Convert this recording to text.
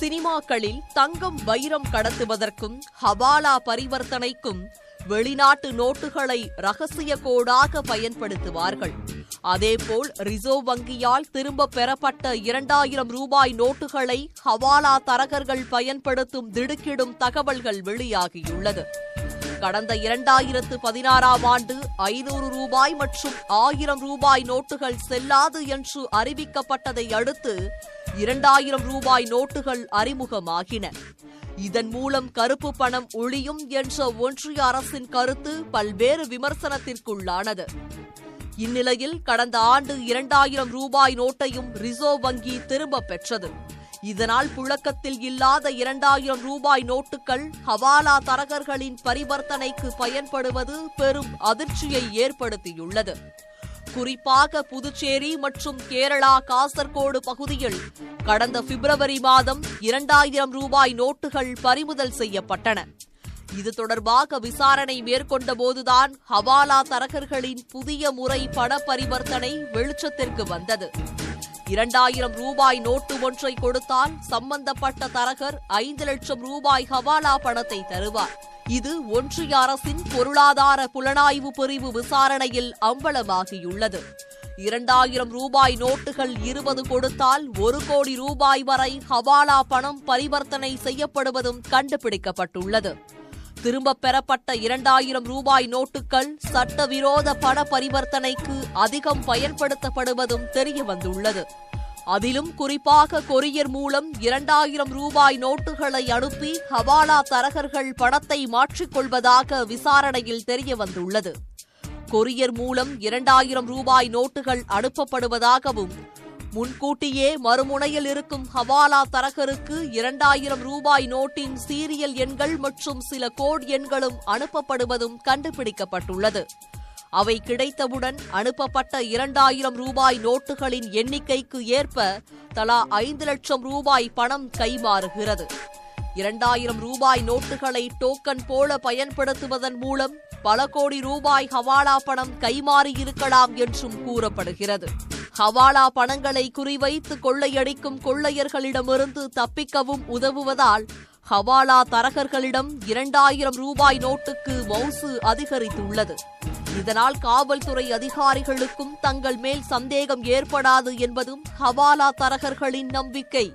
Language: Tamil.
சினிமாக்களில் தங்கம் வைரம் கடத்துவதற்கும் ஹவாலா பரிவர்த்தனைக்கும் வெளிநாட்டு நோட்டுகளை ரகசிய கோடாக பயன்படுத்துவார்கள். அதேபோல் ரிசர்வ் வங்கியால் திரும்ப பெறப்பட்ட இரண்டாயிரம் ரூபாய் நோட்டுகளை ஹவாலா தரகர்கள் பயன்படுத்தும் திடுக்கிடும் தகவல்கள் வெளியாகியுள்ளது. கடந்த இரண்டாயிரத்து பதினாறாம் ஆண்டு ஐநூறு ரூபாய் மற்றும் ஆயிரம் ரூபாய் நோட்டுகள் செல்லாது என்று அறிவிக்கப்பட்டதை அடுத்து இரண்டாயிரம் ரூபாய் நோட்டுகள் அறிமுகமாகின. இதன் மூலம் கருப்பு பணம் ஒழியும் என்ற ஒன்றிய அரசின் கருத்து பல்வேறு விமர்சனத்திற்குள்ளானது. இந்நிலையில் கடந்த ஆண்டு இரண்டாயிரம் ரூபாய் நோட்டையும் ரிசர்வ் வங்கி திரும்பப் பெற்றது. இதனால் புழக்கத்தில் இல்லாத இரண்டாயிரம் ரூபாய் நோட்டுகள் ஹவாலா தரகர்களின் பரிவர்த்தனைக்கு பயன்படுவது பெரும் அதிர்ச்சியை ஏற்படுத்தியுள்ளது. குறிப்பாக புதுச்சேரி மற்றும் கேரளா காசர்கோடு பகுதியில் கடந்த பிப்ரவரி மாதம் இரண்டாயிரம் ரூபாய் நோட்டுகள் பறிமுதல் செய்யப்பட்டன. இது தொடர்பாக விசாரணை மேற்கொண்ட போதுதான் ஹவாலா தரகர்களின் புதிய முறை பண பரிவர்த்தனை வெளிச்சத்திற்கு வந்தது. இரண்டாயிரம் ரூபாய் நோட்டு ஒன்றை கொடுத்தால் சம்பந்தப்பட்ட தரகர் ஐந்து லட்சம் ரூபாய் ஹவாலா பணத்தை தருவார். இது ஒன்றிய அரசின் பொருளாதார புலனாய்வு பிரிவு விசாரணையில் அம்பலமாகியுள்ளது. இரண்டாயிரம் ரூபாய் நோட்டுகள் இருபது கொடுத்தால் ஒரு கோடி ரூபாய் வரை ஹவாலா பணம் பரிவர்த்தனை செய்யப்படுவதும் கண்டுபிடிக்கப்பட்டுள்ளது. திரும்பப் பெறப்பட்ட இரண்டாயிரம் ரூபாய் நோட்டுகள் சட்டவிரோத பண பரிவர்த்தனைக்கு அதிகம் பயன்படுத்தப்படுவதும் தெரியவந்துள்ளது. அதிலும் குறிப்பாக கொரியர் மூலம் இரண்டாயிரம் ரூபாய் நோட்டுகளை அனுப்பி ஹவாலா தரகர்கள் பணத்தை மாற்றிக்கொள்வதாக விசாரணையில் தெரியவந்துள்ளது. கொரியர் மூலம் இரண்டாயிரம் ரூபாய் நோட்டுகள் அனுப்பப்படுவதாகவும் முன்கூட்டியே மறுமுனையில் இருக்கும் ஹவாலா தரகருக்கு இரண்டாயிரம் ரூபாய் நோட்டின் சீரியல் எண்கள் மற்றும் சில கோட் எண்களும் அனுப்பப்படுவதும் கண்டுபிடிக்கப்பட்டுள்ளது. அவை கிடைத்தவுடன் அனுப்பப்பட்ட இரண்டாயிரம் ரூபாய் நோட்டுகளின் எண்ணிக்கைக்கு ஏற்ப தலா ஐந்து லட்சம் ரூபாய் பணம் கைமாறுகிறது. இரண்டாயிரம் ரூபாய் நோட்டுகளை டோக்கன் போல பயன்படுத்துவதன் மூலம் பல கோடி ரூபாய் ஹவாலா பணம் கைமாறியிருக்கலாம் என்றும் கூறப்படுகிறது. ஹவாலா பணங்களை குறிவைத்து கொள்ளையடிக்கும் கொள்ளையர்களிடமிருந்து தப்பிக்கவும் உதவுவதால் ஹவாலா தரகர்களிடம் இரண்டாயிரம் ரூபாய் நோட்டுக்கு மவுசு அதிகரித்துள்ளது. இதனால் காவல்துறை அதிகாரிகளுக்கும் தங்கள் மேல் சந்தேகம் ஏற்படாது என்பதும் ஹவாலா தரகர்களின் நம்பிக்கை.